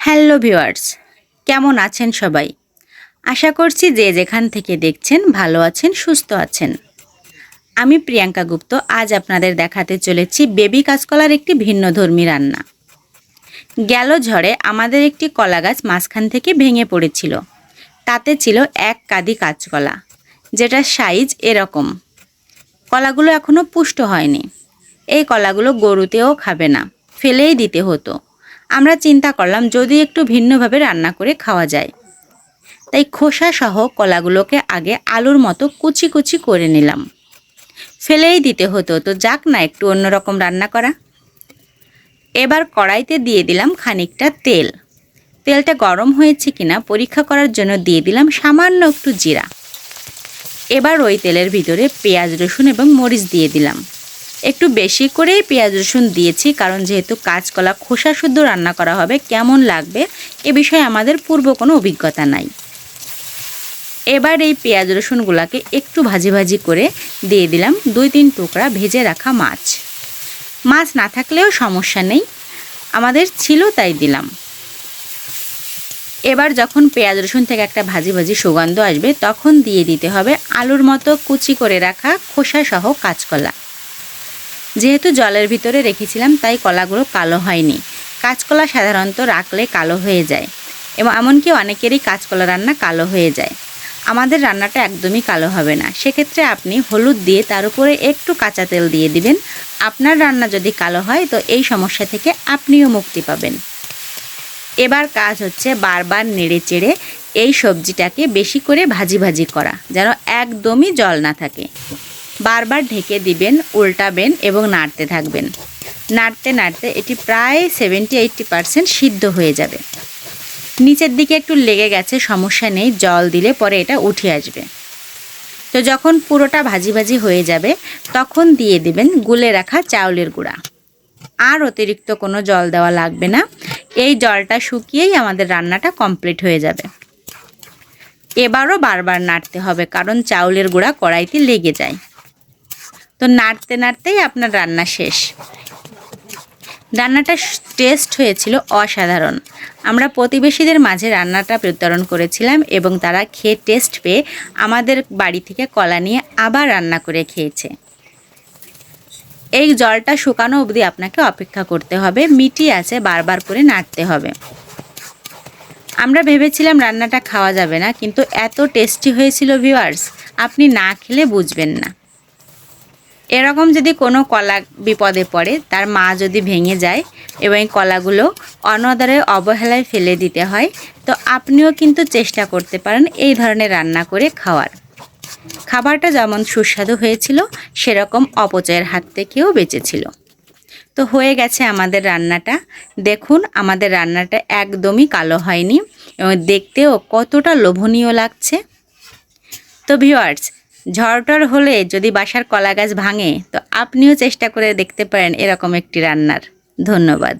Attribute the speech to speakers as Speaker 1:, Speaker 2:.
Speaker 1: Hello viewers কেমন আছেন সবাই? আশা করছি যে যেখান থেকে দেখছেন ভালো আছেন, সুস্থ আছেন। আমি প্রিয়াঙ্কা গুপ্ত, আজ আপনাদের দেখাতে চলেছি বেবি কাঁচকলার একটি ভিন্ন ধর্মী রান্না। গেল ঝড়ে আমাদের একটি কলা গাছ মাঝখান থেকে ভেঙে পড়েছিল। তাতে ছিল এক কাদি কাঁচকলা যেটা সাইজ এরকম। কলাগুলো এখনও পুষ্ট হয়নি। এই কলাগুলো গরুতেও খাবে না, ফেলেই দিতে হতো। আমরা চিন্তা করলাম যদি একটু ভিন্নভাবে রান্না করে খাওয়া যায়। তাই খোসা সহ কলাগুলোকে আগে আলুর মতো কুচি কুচি করে নিলাম। ফেলেই দিতে হতো, তো যাক না, একটু অন্যরকম রান্না করা। এবার কড়াইতে দিয়ে দিলাম খানিকটা তেল। তেলটা গরম হয়েছে কিনা পরীক্ষা করার জন্য দিয়ে দিলাম সামান্য একটু জিরা। এবার ওই তেলের ভিতরে পেঁয়াজ, রসুন এবং মরিচ দিয়ে দিলাম। একটু বেশি করেই পেঁয়াজ রসুন দিয়েছি, কারণ যেহেতু কাঁচকলা খোসা শুদ্ধ রান্না করা হবে, কেমন লাগবে এ বিষয়ে আমাদের পূর্ব কোনো অভিজ্ঞতা নাই। এবার এই পেঁয়াজ রসুনগুলাকে একটু ভাজি ভাজি করে দিয়ে দিলাম দুই তিন টুকরা ভেজে রাখা মাছ। মাছ না থাকলেও সমস্যা নেই, আমাদের ছিল তাই দিলাম। এবার যখন পেঁয়াজ রসুন থেকে একটা ভাজি ভাজি সুগন্ধ আসবে, তখন দিয়ে দিতে হবে আলুর মতো কুচি করে রাখা খোসা সহ কাঁচকলা। যেহেতু জলের ভিতরে রেখেছিলাম, তাই কলাগুলো কালো হয়নি। কাঁচকলা সাধারণত রাখলে কালো হয়ে যায় এবং এমনকি অনেকেরই কাঁচকলা রান্না কালো হয়ে যায়। আমাদের রান্নাটা একদমই কালো হবে না। সেক্ষেত্রে আপনি হলুদ দিয়ে তার উপরে একটু কাঁচা তেল দিয়ে দিবেন। আপনার রান্না যদি কালো হয়, তো এই সমস্যা থেকে আপনিও মুক্তি পাবেন। এবার কাজ হচ্ছে বারবার নেড়ে চেড়ে এই সবজিটাকে বেশি করে ভাজি ভাজি করা, যেন একদমই জল না থাকে। বারবার ঢেকে দিবেন, উল্টাবেন এবং নাড়তে থাকবেন। নাড়তে নাড়তে এটি প্রায় সেভেন্টি এইটটি পারসেন্ট সিদ্ধ হয়ে যাবে। নিচের দিকে একটু লেগে গেছে, সমস্যা নেই, জল দিলে পরে এটা উঠে আসবে। তো যখন পুরোটা ভাজি ভাজি হয়ে যাবে, তখন দিয়ে দিবেন গুলে রাখা চাউলের গুঁড়া। আর অতিরিক্ত কোনো জল দেওয়া লাগবে না। এই জলটা শুকিয়েই আমাদের রান্নাটা কমপ্লিট হয়ে যাবে। এবারও বারবার নাড়তে হবে, কারণ চাউলের গুঁড়া কড়াইতে লেগে যায়। তো নাড়তে নাড়তেই আপনার রান্না শেষ। রান্নাটা টেস্ট হয়েছিল অসাধারণ। আমরা প্রতিবেশীদের মাঝে রান্নাটা বিতরণ করেছিলাম এবং তারা খেয়ে টেস্ট পেয়ে আমাদের বাড়ি থেকে কলা নিয়ে আবার রান্না করে খেয়েছে। এই জলটা শুকানো অবধি আপনাকে অপেক্ষা করতে হবে, মিটি আছে বারবার করে নাড়তে হবে। আমরা ভেবেছিলাম রান্নাটা খাওয়া যাবে না, কিন্তু এত টেস্টি হয়েছিল ভিউয়ার্স আপনি না খেলে বুঝবেন না। এরকম যদি কোনো কলা বিপদে পড়ে, তার মা যদি ভেঙে যায় এবং কলাগুলো অনদারে অবহেলায় ফেলে দিতে হয়, তো আপনিও কিন্তু চেষ্টা করতে পারেন এই ধরনের রান্না করে খাওয়ার। খাবারটা যেমন সুস্বাদু হয়েছিল, সেরকম অপচয়ের হাত থেকেও বেঁচেছিল। তো হয়ে গেছে আমাদের রান্নাটা। দেখুন, আমাদের রান্নাটা একদমই কালো হয়নি এবং দেখতেও কতটা লোভনীয় লাগছে। তো ভিওয়ার্স ঝড়টর হলে যদি বাসার কলা গাছ ভাঙে, তো আপনিও চেষ্টা করে দেখতে পারেন এরকম একটি রান্নার। ধন্যবাদ।